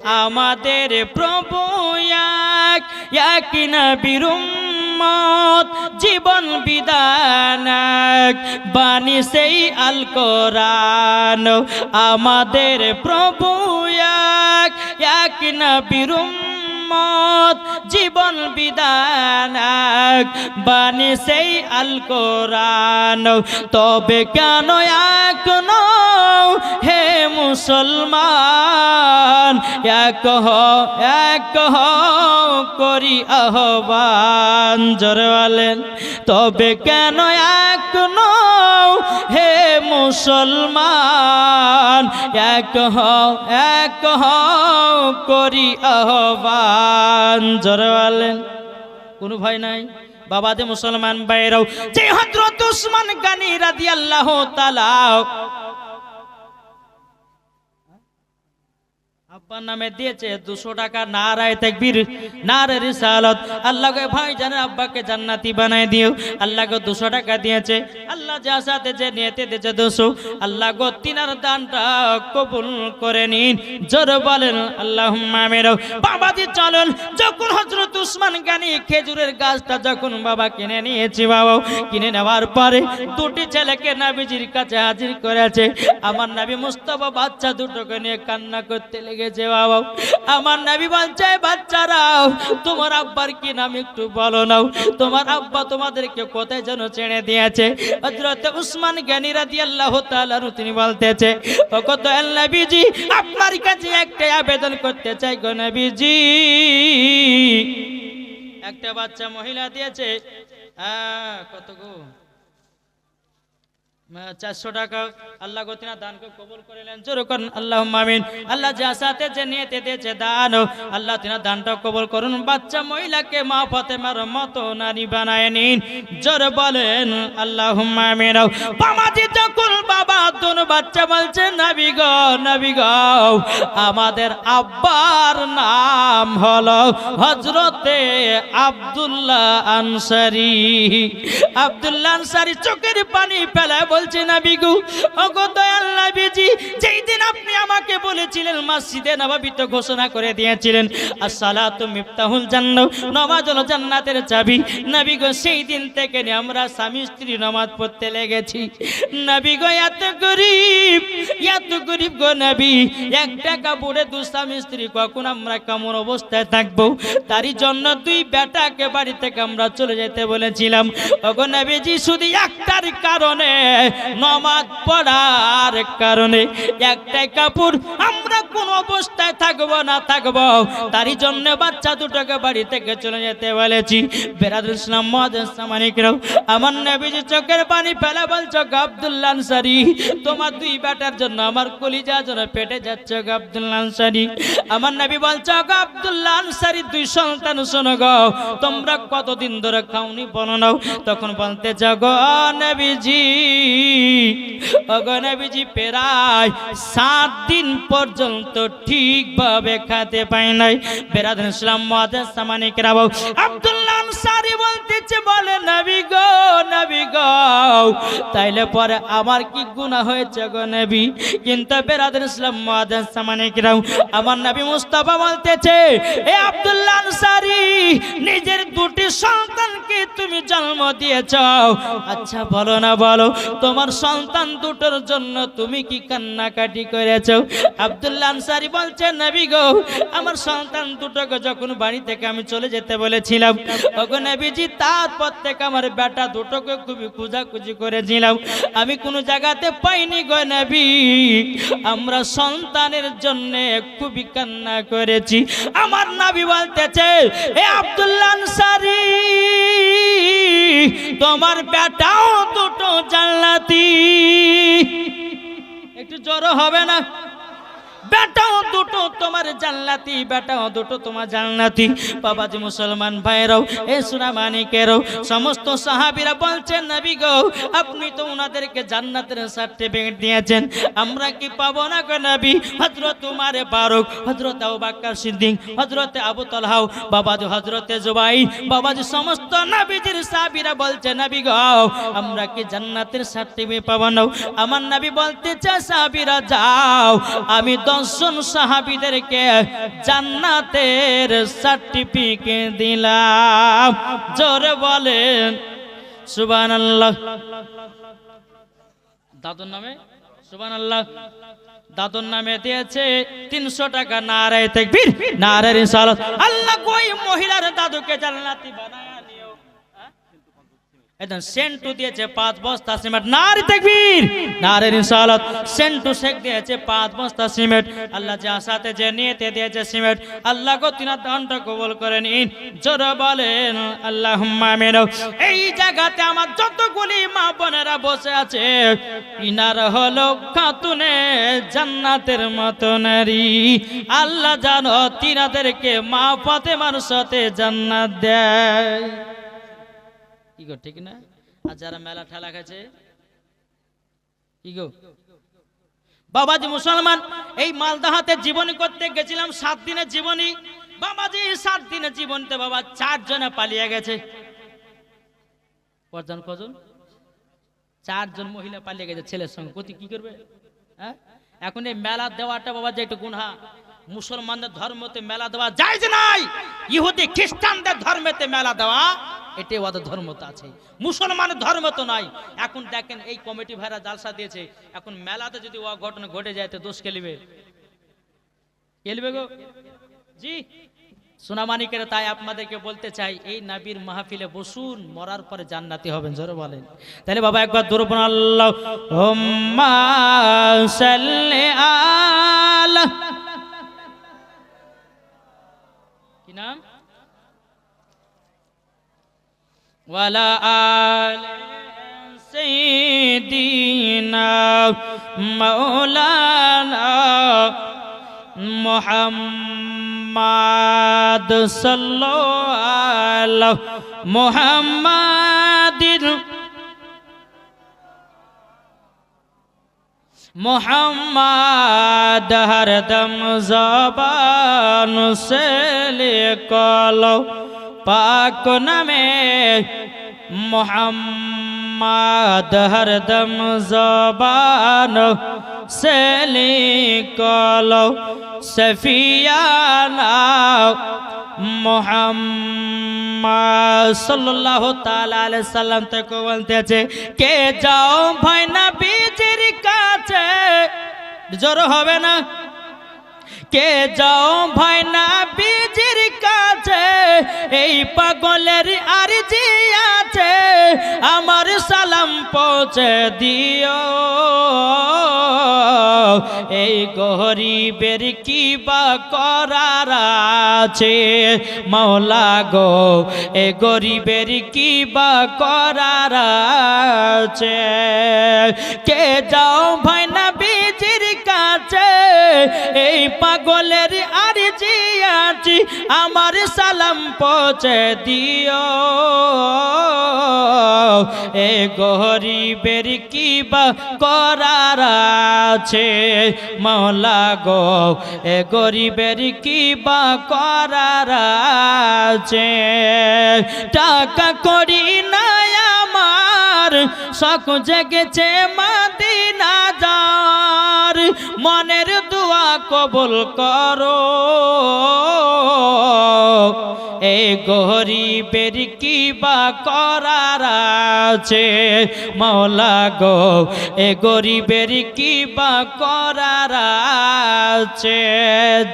আমাদের প্রভু এক নবীর উম্মত, জীবন বিধান এক। বাণী সেই আল কোরআন, আমাদের প্রভু এক নবীর উম্মত, জীবন বিধান এক। বাণী সেই আল কোরআন, তবে কেন এখনও মুসলমান, এক এক করি আহ্বান। জোরে বলেন, তবে কেন এখনও হে মুসলমান? এক এক করি আহ্বান। জোরে বলেন, কোনো ভয় নাই? বাবা যে মুসলমান বাইরাও যে হজরত উসমান গানি রাদিয়াল্লাহু তাআলা আব্বার নামে দিয়েছে, দুশো টাকা নারায় তেকবীর, নারে রিসালত। আল্লাহকে ভাই জানে, আব্বাকে জান্নাতি বানাই দিও। আল্লাহকে দুশো টাকা দিয়েছে, আল্লাহ যা সাথে যে নিয়েতে দিয়েছে দুশো। আল্লাহ গো তিনার দানটা কবুল করে নিন। জোর বলেন আল্লাহ মেরো বাবাজি চলুন, যখন হজরত উসমান গানি খেজুরের গাছটা যখন বাবা কিনে নিয়েছি, বাবা, কিনে নেওয়ার পরে দুটি ছেলেকে নাবিজির কাছে হাজির করেছে। আমার নাবি মুস্তফা বাচ্চা দুটোকে নিয়ে কান্না করতে লেগেছে। বাবা, আমার নাবি বলছে বাচ্চারাও তোমার আব্বার কি নাম একটু বলো নাও। তোমার আব্বা তোমাদেরকে কোথায় যেন ছেড়ে দিয়েছে? হযরত উসমান জ্ঞানী রাদিয়াল্লাহু তাআলা তিনি বলতেছে কত নবীজি, আপনার কাছে একটা আবেদন করতে চাই গো নবীজি। একটা বাচ্চা মহিলা দিয়েছে। হ্যাঁ কত গো? চারশো টাকা আল্লাহ গতিনা কবুল আল্লাহ মামিন আল্লাহ যা দিয়েছে দান। আল্লাহ তিনা দানটা কবুল করুন। বাচ্চা মা নারী বানায় নিন। জোর বলেন আল্লাহ বাচ্চা বলছে আমাদের আব্বার নাম হলো হজরতে আব্দুল্লাহ আনসারি। আব্দুল্লাহ আনসারি চোখের পানি ফেলে বলছে নবী গো, ওগো দয়াল নবীজি যেই দিন আপনি আমাকে বলেছিলেন মসজিদে নবাবিতে ঘোষণা করে দিয়েছিলেন, আসসালাতু মিফতাহুল জান্নাহ নামাজ হলো জান্নাতের চাবি, নবী গো সেই দিন থেকে আমরা স্বামী স্ত্রী নামাজ পড়তে লেগেছি। নবী গো, এত গরিব এত গরিব গো নবী টাকা বুড়ে দু স্বামী স্ত্রী কখন আমরা কেমন অবস্থায় থাকব? তারই জন্য দুই বেটাকে বাড়ি থেকে আমরা চলে যেতে বলেছিলাম। ওগো নবীজি, শুধু একটার কারণে নমাজ পড়ার কারণে একটাই কাপড় আমরা কোন অবস্থায় থাকব, না থাকব? তারই জন্য বাচ্চা দুটোকে বাড়ি থেকে চলে যেতে বলেছি। বেরাদুল ইসলাম মানিকরাও আমার নবীজি চোখের পানি ফেলা বলছো আব্দুল্লাহ আনসারি। তোমার দুই বেটার জন্য আমার কলিজা যেন পেটে যাচ্ছে, গো আনসারি। আমার নবী বলছো, গো আনসারি, দুই সন্তান শোনো গো। তোমরা কতদিন ধরে খাওনি বলো নাও। তখন বলতে যাও গো নবীজি ওগো নবীজি, প্রায় সাত দিন পর্যন্ত ঠিকভাবে খাতে পায় নাই। বেরাদ ইসলাম মহাদেশ সামানিক রাবাও আব্দুল্লাহ আনসারি বলতেছে বলে, নবী গো নবী গো, তাইলে পরে আমার কি গুনাহ হয়েছে গো নবী? কিন্তু বেরাদুল ইসলাম মহাদেশ সামানিক রাও আমার নবী মুস্তাফা বলতেছে, এ আব্দুল্লাহ আনসারি, নিজের দুটি সন্তানকে তুমি জন্ম দিয়েছ। আচ্ছা বলো না, বলো, তোমার সন্তান দুটোর জন্য তুমি কি কান্নাকাটি করেছ? আব্দুল্লাহ আনসারি বলছে, নবী গো, আমার সন্তান দুটোকে যখন বাড়ি থেকে আমি চলে যেতে বলেছিলাম, ওগো নবীজি তারপর থেকে আমার বেটা দুটোকে খুবই খুঁজাখুঁজি করেছিলাম। আমি কোনো জায়গাতে পাইনি গো নবী। আমরা সন্তানের জন্য খুবই কান্না করেছি। আমার নাবি বলতেছে, এ আব্দুল্লাহ আনসারি, তোমার বেটাও দুটো জান্নাতি। একটু জড়ো হবে না? বেটাও দুটো তোমার জান্নাতি, বেটাও দুটো তোমার জান্নাতি। বাবাজি মুসলমান ভাইরাও এ সুনা মানিকেরও, সমস্ত সাহাবিরা বলছেন, নবী গো, আপনি তো ওনাদেরকে জান্নাতের সার্টিফিকেট দিয়েছেন। আমরা কি পাবো না গো নবী? হযরত উমার ফারুক, হযরত আবু বকর সিদ্দিক, হযরত আবু তালহা, বাবাজি হযরতে জুবাই বাবাজি সমস্ত নবীজির সাহাবীরা বলছে, নবী গো, আমরা কি জান্নাতের সার্টিফিকেট পাবো না? আমার নবী বলতে চায়, সাহাবীরা, যাও, আমি দশ দশজন সাহাবিদেরকে জান্নাতের সার্টিফিকেট দিলাম। জোরে বলেন সুবান আল্লাহ দাদুর নামে? সুবান আল্লাহ দাদুর নামে দিয়েছে তিনশো টাকা নারায় তেকবীর। নারায় আল্লাহ কই মহিলার দাদুকে জান্নাতি বানায়? একদম সেন্টু দিয়েছে পাঁচ বস্তা সিমেন্ট। নারী তেকবীর। নারী রিসালাত সেন্টু শেখ দিয়েছে পাঁচ বস্তা সিমেন্ট। আল্লাহ যা সাথে যে নিয়েতে দিয়েছে সিমেন্ট। আল্লাহ গো তিনার দানটা কবুল করে নিন। জোর বলেন আল্লাহ আমিন। এই জায়গাতে আমার যতগুলি মা বোনেরা বসে আছে, ইনার হলো খাতুনে জান্নাতের মতো নারী আল্লাহ জানো তিনাদেরকে মা ফাতেমার সাথে জান্নাত দেয়। কি ঠিক না? আর যারা মেলা ঠেলা খাচ্ছে কি বাবাজি মুসলমান, এই মালদাহাতে জীবনী করতে গেছিলাম, সাত দিনের জীবনী। বাবাজি, সাত দিনের জীবনীতে বাবা চারজনে পালিয়ে গেছে। কজন কজন চারজন মহিলা পালিয়ে গেছে ছেলের সঙ্গে। কোথায় কি করবে? হ্যাঁ? এখন এই মেলা দেওয়াটা বাবা যে একটু গুনহা। মুসলমানদের ধর্মতে মেলা দেওয়া যায় যে নাই? ইহুদি, খ্রিস্টানদের ধর্মেতে মেলা দেওয়া এটাই ওদের ধর্ম তো আছে। মুসলমানের ধর্ম তো নাই এখন দেখেন এই কমিটি ভাইরা জালসা দিয়েছে। এখন মেলাতে যদি ও ঘটনা ঘটে যায় তো দোষ গো? জি। সোনামানিকের তাই আপনাদেরকে বলতে চাই, এই নাবির মাহফিলে বসুন, মরার পরে জান্নাতি হবেন, জোরে বলেন। তাহলে বাবা একবার দুরবন আল্লাহ হুম্মা সাল্লি আলা কি নাম ওয়ালা আলে সাইয়্যিদিনা মাওলানা মোহাম্মদ সাল্লাল্লাহু মোহাম্মদিন মোহাম্মদ হরদম জবান সে লিখলো পাক নামে মোহাম্মদ হরদম জবান সেলি লিখলো সফিয়ানা মোহাম্মদ সাল্লাল্লাহু তাআলা আলাইহি সাল্লাম থেকে বলতেছে কে যাও ভাই না বীজের কাছে? জোর হবে না। কে যাও ভাই না কাছে? এই পাগলের আর পৌঁছে দিও। এই গরিবের কি বা করার আছে। মৌলা গো, এ গরিবের কি বা করার আছে। কে যাও ভাই না এই পাগলের আর জি আছি, আমার সালাম পচে দিও। এ গরিবের কি বা করার আছে মাওলা গো। এ গরিবের কি বা করার আছে। টাকা করি না আমার, শখ জেগেছে মাদিনা যার। মনের কবুল করো। এই গরিবের কি বা করার আছে। মাওলা গো, এ গরিবের কি বা করার আছে।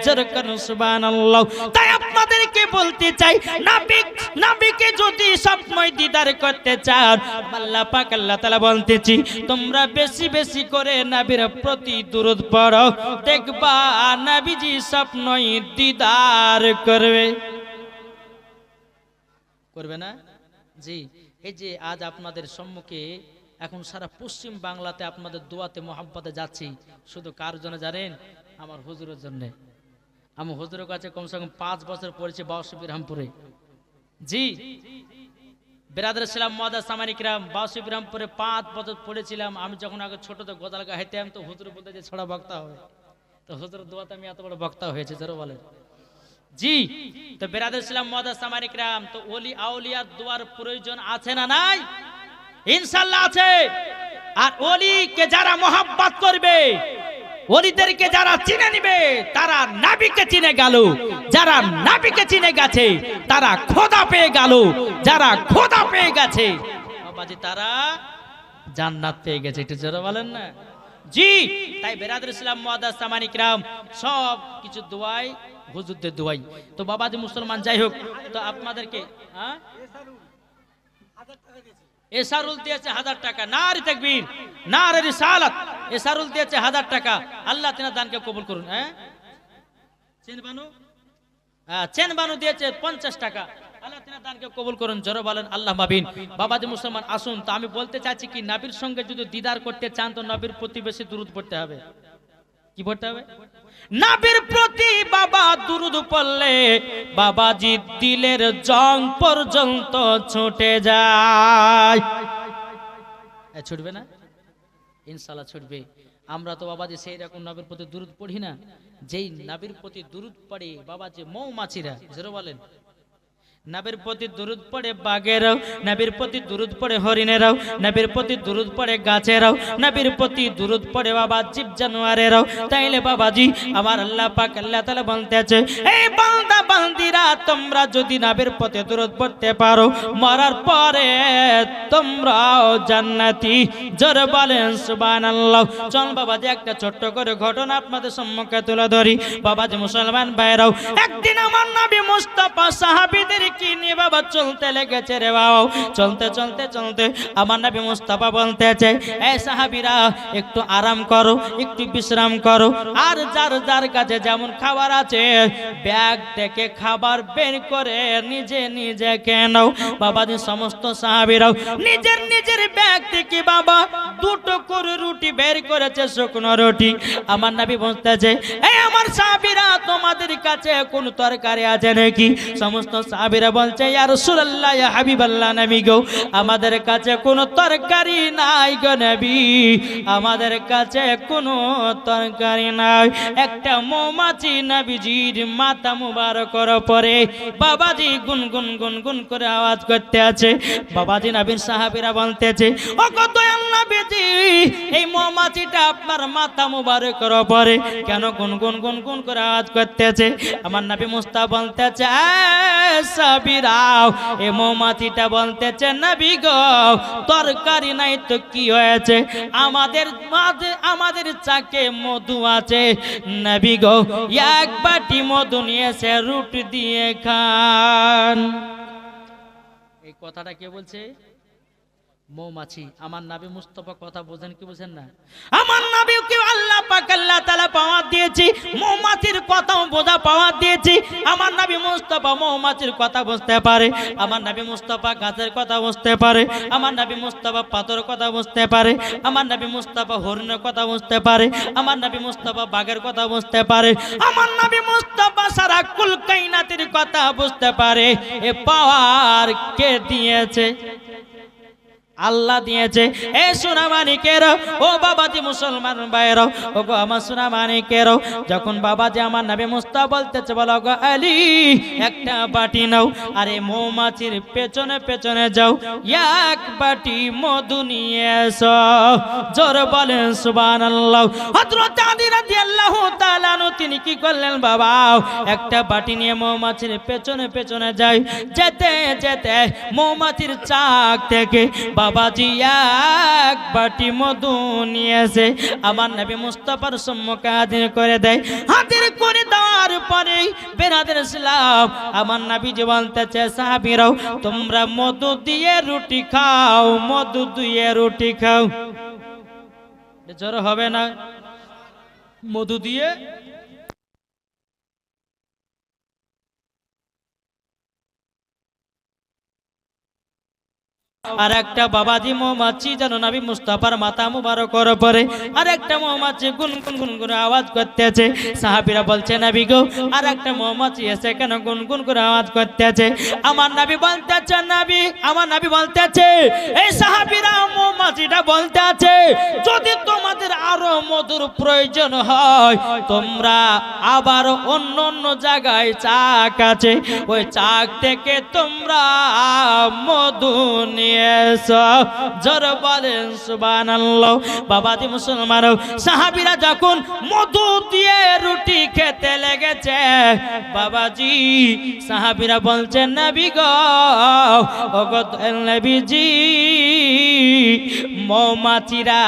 জরকন সুবহানাল্লাহ। তাই আপনাদেরকে বলতে চাই, নাবিক, নাবিকে যদি স্বপ্নই দিদার করতে চান, আল্লাহ পাক, আল্লাহ তাআলা বলতেছি, তোমরা বেশি বেশি করে নাবির প্রতি দূরত পড়ো। দেখবা নাবিজি স্বপ্নই দিদার করবে। করবে না? জি, এই যে আজ আপনাদের সম্মুখে এখন সারা পশ্চিম বাংলাতে আপনাদের দোয়াতে মোহাম্মতে যাচ্ছি। শুধু কার জন্য জানেন? আমার হুজুরের জন্য। আমি হুজুরের কাছে কমসে কম পাঁচ বছর পড়েছি বাউসি বিরামপুরে জি, বেরাদার ছিলাম মদা সামানিকরাম বাউসি বিরামপুরে পাঁচ বছর পড়েছিলাম। আমি যখন আগে ছোট তো গোদাল গাইতাম, তো হুজুর বলতে যে, ছড়া বক্তা হবে। তো হুজুর দোয়াতে আমি এত বড় বক্তা হয়েছে যারা বলেন। জি, তো বেরাদের ইসলাম মদা সামানিকরাম তো ওলি, আউলিয়ার দোয়ার প্রয়োজন আছে না নাই? ইনশাল্লাহ আছে। আর ওলিকে যারা মোহাব্বত করবে, ওলিদেরকে যারা চিনে নিবে, তারা নাবিকে চিনে গেল। যারা নাবিকে চিনে গেছে, তারা খোদা পেয়ে গেল। যারা খোদা পেয়ে গেছে, বাবাজি, তারা জান্নাত পেয়ে গেছে। একটু জোরে বলেন না। জি তাই বেরাদুল ইসলাম মুআদ্দাস সামানিক রাম সব কিছু দোয়াই হুজুরদের দোয়াই। তো বাবাজি মুসলমান যাই হোক তো আপনাদেরকে হ্যাঁ? দিয়েছে হাজার টাকা দিয়েছে হাজার টাকা আল্লাহ দানকে করুন হ্যাঁ? হ্যাঁ, দিয়েছে পঞ্চাশ টাকা। দূরত দিলের জং পর্যন্ত ছুটে যায়। ছুটবে না? ইনশাল্লাহ ছুটবে। আমরা তো বাবাজি সেই রকম নবীর প্রতি দুরুদ পড়ি না। যেই নবীর প্রতি দুরুদ পড়ে বাবাজি মৌমাছিরা, জোরে বলেন। নবীর প্রতি দুরুদ পড়ে বাঘেরাও নবীর প্রতি দুরুদ পড়ে হরিণেরাও নবীর প্রতি দুরুদ পড়ে গাছেরাও নবীর প্রতি দুরুদ পড়ে বাবা জীব জানোয়ারেরাও তাইলে বাবাজি আমার আল্লাহ পাক আল্লাহ তাআলা বলতেছে, এই বান্দা বান্দিরা, তোমরা যদি নবীর প্রতি দুরুদ পড়তে পারো, মরার পরে তোমরাও জান্নাতি। জোরে বলেন, সুবহানাল্লাহ। চল বাবাজি, একটা ছোট্ট করে ঘটনা আপনাদের সম্মুখে তুলে ধরি। বাবাজি মুসলমান ভাইরাও, একদিন আমার নবী মুস্তাফা সাহাবীদের কি নিয়ে বাবা, চলতে লেগেছে রে বাবা চলতে চলতে চলতে আমার নবী মুস্তাফা বলতেছে এই সাহাবীরা, একটু আরাম করো, একটু বিশ্রাম করো। আর যার যার কাছে যেমন খাবার আছে, ব্যাগ থেকে খাবার বের করে নিজে নিজে কেনাও বাবাজি, সমস্ত সাহাবীরাও নিজের নিজের ব্যাগ থেকে বাবা দুটো করে রুটি বের করেছে শুকনো রুটি। আমার নবী বলতেছে এই আমার সাহাবীরা, তোমাদের কাছে কোন তরকারি আছে নাকি? সমস্ত সাহাবীরা বলছে, ইয়া রাসূলুল্লাহ, ইয়া হাবিবাল্লাহ নবী গো, আমাদের কাছে কোনো তরকারি নাই গো নবী। আমাদের কাছে কোনো তরকারি নাই। একটা মৌমাছি নবীজির মাথা মুবারকর পরে বাবাজি গুনগুন গুনগুন করে আওয়াজ করতে আছে। বাবাজি নবীর সাহাবিরা বলতেছে ও কত নবীজি এই মৌমাছিটা আপনার মাথা মুবারকর পরে কেন করে করতেছে? আমার মুস্তা বলতেছে সাবিরাও এ মৌমাছিটা বলতেছে তরকারি নাই তো কি হয়েছে? আমাদের মাঝে, আমাদের চাকে মধু আছে। নবী গো, এক বাটি মধু নিয়েছে, রুটি দিয়ে খান। এই কথাটা কে বলছে? মৌমাছি। আমার নাবি মুস্তফা কথা বোঝেন কি বোঝেন না? আমার নাবি কি আল্লাহ পাক আল্লাহ তাআলা পাওয়া দিয়েছি, মৌমাছির কথাও বোঝা পাওয়ার দিয়েছি। আমার নাবি মুস্তফা মৌমাছির কথা বুঝতে পারে, আমার নাবি মুস্তফা গাছের কথা বুঝতে পারে, আমার নাবি মুস্তফা পাথর কথা বুঝতে পারে, আমার নাবি মুস্তফা হরিণের কথা বুঝতে পারে, আমার নাবি মুস্তফা বাঘের কথা বুঝতে পারে, আমার নাবি মুস্তফা সারা কুল কাইনাতের কথা বুঝতে পারে। এ পাওয়ার কে দিয়েছে? আল্লাহ দিয়েছে। এ সোনা মানিকের ও বাবা বাবাজি মুসলমান ভাইয়ের ও গো আমার সোনা মানিকের যখন বাবা বাবাজি আমার নামে মুস্তা বলতেছে, বলো গো আলী, একটা বাটি নাও, আরে মৌমাছির পেছনে পেছনে যাও এক বাটি মধু নিয়ে জোর বলেন আনহু, তিনি কি করলেন বাবা? একটা বাটি নিয়ে মৌমাছির পেছনে পেছনে যাই যেতে যেতে মৌমাছির চাক থেকে বাবাজি এক বাটি মধু নিয়েছে আমার নবী মুস্তাফার সম্মুখে হাজির করে দেয়। হাজির করে দেওয়ার পরে বেরাদের আমার নবী যে বলতেছে, সাহাবিরাও, তোমরা মধু দিয়ে রুটি খাও। মধু দিয়ে রুটি খাও। জ্বর হবে না। মধু দিয়ে আর একটা বাবাজি মৌমাছি যেন নবী মুস্তাফার মাথা মুবারক করে পরে। আর একটা মৌমাছি গুন গুন গুন করে আওয়াজ করতেছে। সাহাবীরা বলছে, নবী গো, আর একটা মৌমাছি এসে কেন গুন গুন করে আওয়াজ করতেছে? আমার নবী বলতেছে, নবী, আমার নবী বলতেছে, এই সাহাবীরা মৌমাছিটা বলতে আছে যদি তোমাদের আরও মধুর প্রয়োজন হয়, তোমরা আবার অন্য অন্য জায়গায় চাক আছে। ওই চাক থেকে তোমরা মধু নিয়ে সাহাবীরা খেতে লেগেছে, বাবাজি, সাহাবীরা বলছেন, নবী গো মৌমাছিরা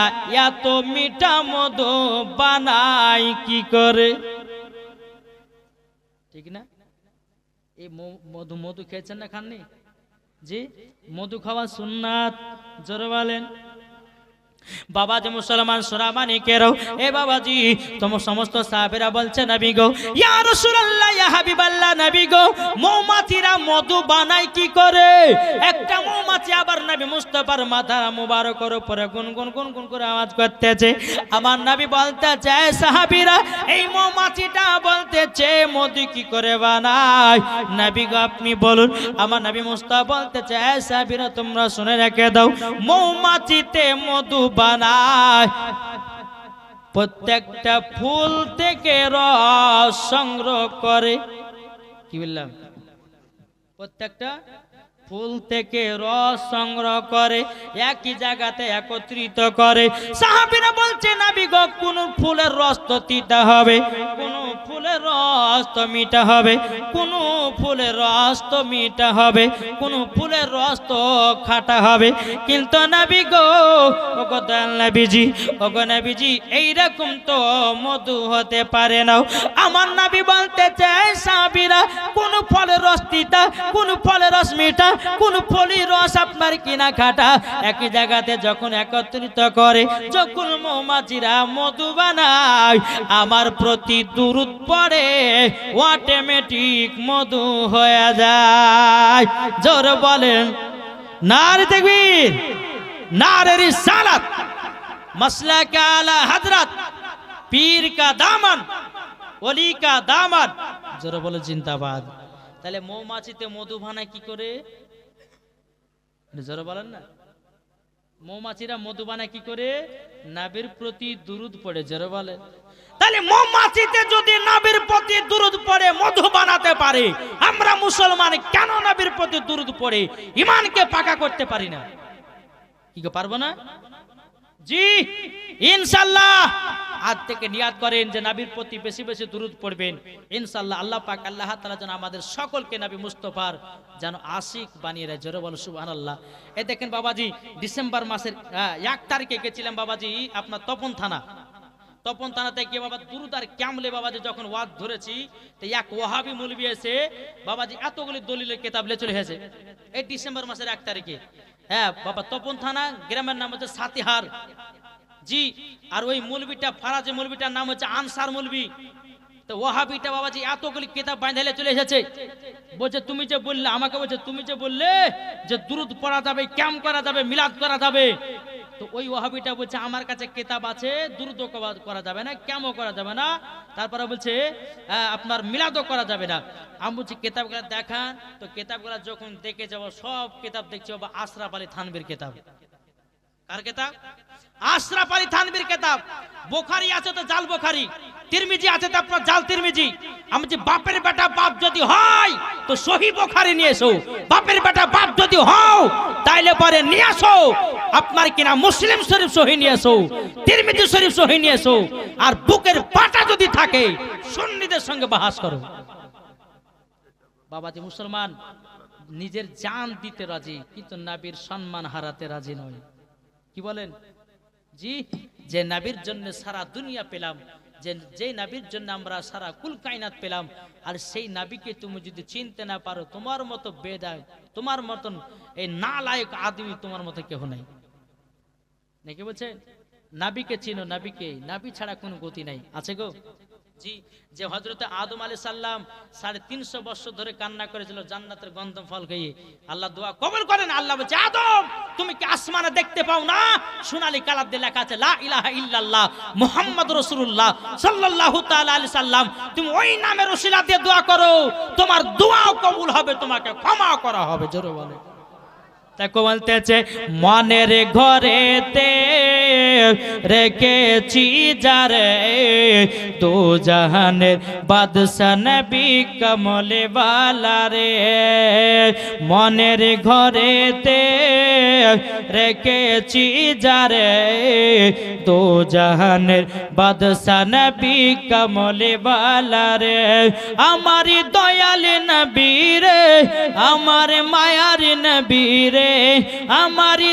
এত মিঠা মধু বানায় কি করে? ঠিক না? এই মধু মধু খেয়েছেন না খাননি? জি মধু খাওয়া সুন্নাত জোরে বলেন। বাবাজি মুসলমান সোরামানি কেরো, এ বাবাজি তোমার সমস্ত সাহাবেরা বলছে, নবী গো, ইয়া রাসূলুল্লাহ, ইয়া হাবিবাল্লাহ, নবী গো, মৌমাছিরা মধু বানায় কি করে? একটা মৌমাছি আবার নবী মুস্তাফার মাথা মুবারকের উপরে গুনগুন গুনগুন করে আওয়াজ করতেছে। আমার নবী বলতে চায় সাহাবীরা, এই মৌমাছিটা বলতেছে, মধু কি করে বানায়? নবী গো, আপনি বলুন, আমার নবী মুস্তাফা বলতে চায় সাহাবীরা, তোমরা শুনে রেখে দাও, মৌমাছিতে মধু বানায়। প্রত্যেকটা ফুল থেকে রস সংগ্রহ করে। কি বললাম? প্রত্যেকটা ফুল থেকে রস সংগ্রহ করে, একই জায়গাতে একত্রিত করে। সাহাবীরা বলছে, নাবি গো, কোন ফুলের রস তো তিতা হবে? কোন ফুলের রস তো মিটা হবে? কোন ফুলের রস তো মিটা হবে? কোন ফুলের রস তো খাটা হবে? কিন্তু নাবি গো, ওগো দয়াল নাবিজি, ওগো নাবিজি, এইরকম তো মধু হতে পারে না। আমার নাবি বলতে চায়, সাহাবীরা, কোন ফলের রস তিতা, কোন ফলের রস মিঠা? কোন ফলি রস আপনার কিনা খাটা? একই জায়গাতে যখন একত্রিত করে, যখন মৌমাছিরা মধু বানায়, আমার প্রতি দূরত পড়ে অটোমেটিক মধু হয়ে যায়। জোর বলেন, নারে না নারের সালাত মশলা কে আলা হজরত পীর কা দামন অলি কা দামন। জোর বলে, জিন্দাবাদ। তাহলে মৌমাছিতে মধু বানায় কি করে? জোরে বলেন না। মৌমাছিরা মধু বানায় কি করে? নাবির প্রতি দুরুদ পড়ে, জোরে বলে তাহলে মৌমাছিতে যদি নাবির প্রতি দুরুদ পড়ে, মধু বানাতে পারে, আমরা মুসলমান কেন নাবির প্রতি দুরুদ পড়ে? ইমানকে পাকা করতে পারি না। কি পারব না? জি ইনশাল্লাহ আজ থেকে নিয়াত করেন যে নাবির প্রতি বেশি বেশি দুরুদ পড়বেন। ইনশাল্লাহ আল্লাহ পাক আল্লাহ তাআলা যেন আমাদের সকলকে নবী মুস্তফার যেন আশিক বানিয়ে দেয়। জোরে বলো, সুবহানাল্লাহ। এই দেখেন বাবাজি, ডিসেম্বর মাসের এক তারিখে গেছিলাম বাবাজি আপনার তপন থানা। তপন থানাতে গিয়ে বাবা দুরুদ আর ক্যামলে বাবাজি যখন ওয়াদ ধরেছি, তো এক ওহাবি মুলবি এসে বাবাজি এতগুলি দলিলের কেতাব লে চলে এসেছে এই ডিসেম্বর মাসের এক তারিখে। হ্যাঁ বাবা তপন থানা, গ্রামের নাম হচ্ছে সাতিহার। জি, আর ওই মুলবিটা ফারাজে মুলবিটার নাম হচ্ছে আনসার মুলবি। তো ওহাবিটা বাবাজি এতগুলি কেতাব বাঁধালে চলে এসেছে। বলছে, তুমি যে বললে, আমাকে বলছে, তুমি যে বললে যে দুরুদ পড়া যাবে, ক্যাম করা যাবে, মিলাদ করা যাবে। তো ওই ওহাবিটা বলছে, আমার কাছে কেতাব আছে দুরুদ করা যাবে না, ক্যামও করা যাবে না। তারপরে বলছে আপনার মিলাদও করা যাবে না। আমি বলছি, কেতাবগুলো দেখান। তো কেতাবগুলো যখন দেখে যাব, সব কেতাব দেখছি, বাবা, আশরাফ আলী থানবির কেতাব। কার কেতাব? আশরাফ আলী থানবির কেতাব। বোখারি আছে তো জাল বোখারি। তিরমিজি আছে তো আপনার জাল তিরমিজি। আমি যে বাপের বেটা বাপ যদি হয়, তো সহি বোখারি নিয়ে এসো। বাপের বেটা বাপ যদি হও, তাইলে পরে নিয়ে আসো। আপনার কিনা মুসলিম শরীফ সহি নিয়ে এসো। তিরমিজি শরীফ সহি নিয়ে এসো। আর বুকের পাটা যদি থাকে, সুন্নিদের সঙ্গে বাহাস করো। বাবাজি মুসলমান, নিজের জান দিতে রাজি, কিন্তু নাবির সম্মান হারাতে রাজি নয়। কি বলেন? জি, যে নাবির জন্য সারা দুনিয়া পেলাম, যে যে নাবির জন্য আমরা সারা কুল কায়নাত পেলাম, আর সেই নাবিকে তুমি যদি চিনতে না পারো, তোমার মতো বেদায়, তোমার মতন এই না লায়ক আদমি তোমার মতো কেহ নাই। নাকি বলছে? নাবিকে চিনো, নাবিকে, নাবি ছাড়া কোনো গতি নাই। আছে গো? জি, যে হজরতে আদম আলী সাল্লাম সাড়ে তিনশো বছর ধরে কান্না করেছিল, জান্নাতের গন্ধম ফল খেয়ে আল্লাহ দোয়া কবল করেন, আল্লাহ বলছে, আদম, তুমি কি আসমানে দেখতে পাও না? সোনালী কালার দিয়ে লেখা আছে, লা ইলাহা ইল্লাল্লাহ মুহাম্মদ রাসূলুল্লাহ সাল্লাল্লাহু তাআলা আলাইহি সাল্লাম তুমি ওই নামের ওসিলা দিয়ে দোয়া করো, তোমার দোয়াও কবুল হবে, তোমাকে ক্ষমা করা হবে, জোরে বলে। তাকে বলতেছে মনের ঘরেতে রেখেছি যারে দু জাহানের বাদশা নবী কমলে বালা রে। মনের ঘরেতে রেখেছি যারে দো জাহানের বাদশা নবী কমলে বালারে আমারি দয়াল নবী রে, আমার মায়ার নবী রে, আমারি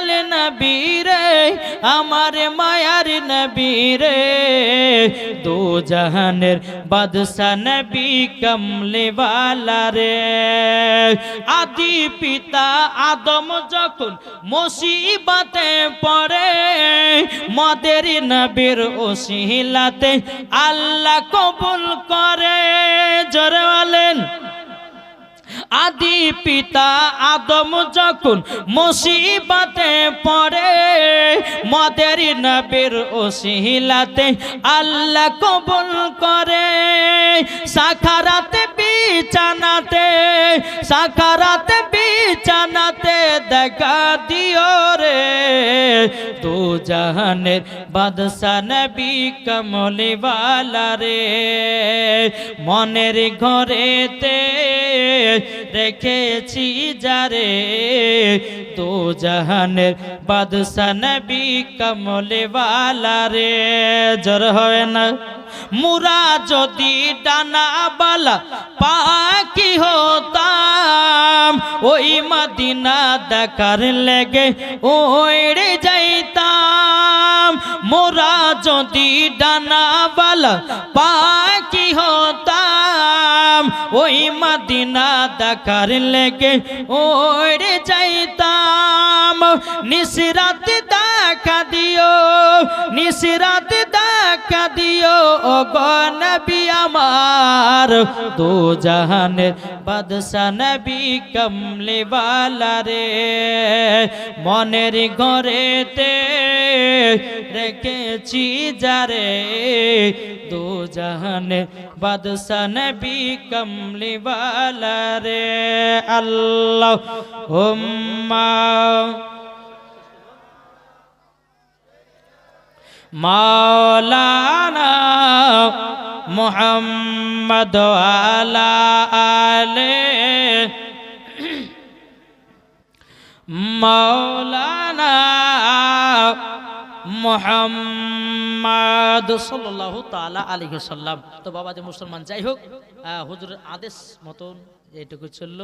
দয়াল নবী রে, আমার মায়ার নবী রে। দো জাহানের বাদশা নবী কমলে বালা রে। আদি পিতা আদম যখন মুসিবতে পড়ে, মদের নবীর ওসিলাতে আল্লাহ কবুল করে। জোরে বলেন। আদি পিতা আদম যখন মুসিবতে পড়ে, মদের নবীর ওসিলাতে আল্লাহ কবুল করে। সাখারাতে বিছানাতে সাখারাতে বিছানাতে দেখা দিও রে। দু জাহানের বাদশা নবী কমলি রে। মনের ঘরেতে রেখেছি যারে দু জাহানের বাদশা নবী কমলে রে। জর হয় না। মুরা যদি ডানা বালা পাখি হতাম, ওই মদিনা দেখার লেগে ওড়ে যাইতাম। মোরা যদি ডানা বালা পাখি হতাম, ওই মদিনা দেখার লেগে ওড়ে যাইতাম নিসরাত দেখা দিও নিসরাত দেখা দিও ও নবী আমার। দো জাহানের বাদশা নবী কমলে রে, মনের ঘরেতে রেখেছি যারে দো জাহানের বাদশা নবী কমলে রে আল্লাহ হুম্মা মাওলানা মোহাম্মদ আলা আলে মাওলানা মোহাম্মদ সাল্লাল্লাহু তাআলা আলাইহি সাল্লাম তো বাবা যে মুসলমান, যাই হোক হুজুরের আদেশ মতন এইটুকু চলল।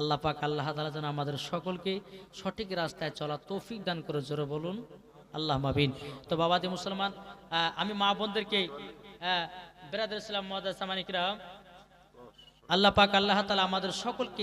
আল্লাহ পাক, আল্লাহ তাআলা যেন আমাদের সকলকে সঠিক রাস্তায় চলা তৌফিক দান করে জোরে বলুন। আল্লাহ মাবিন। তো বাবা যে মুসলমান আমি মা বোনদেরকে বেরাদ ইসলাম মহাদ আল্লাহ পাক, আল্লাহ তালা আমাদের সকলকে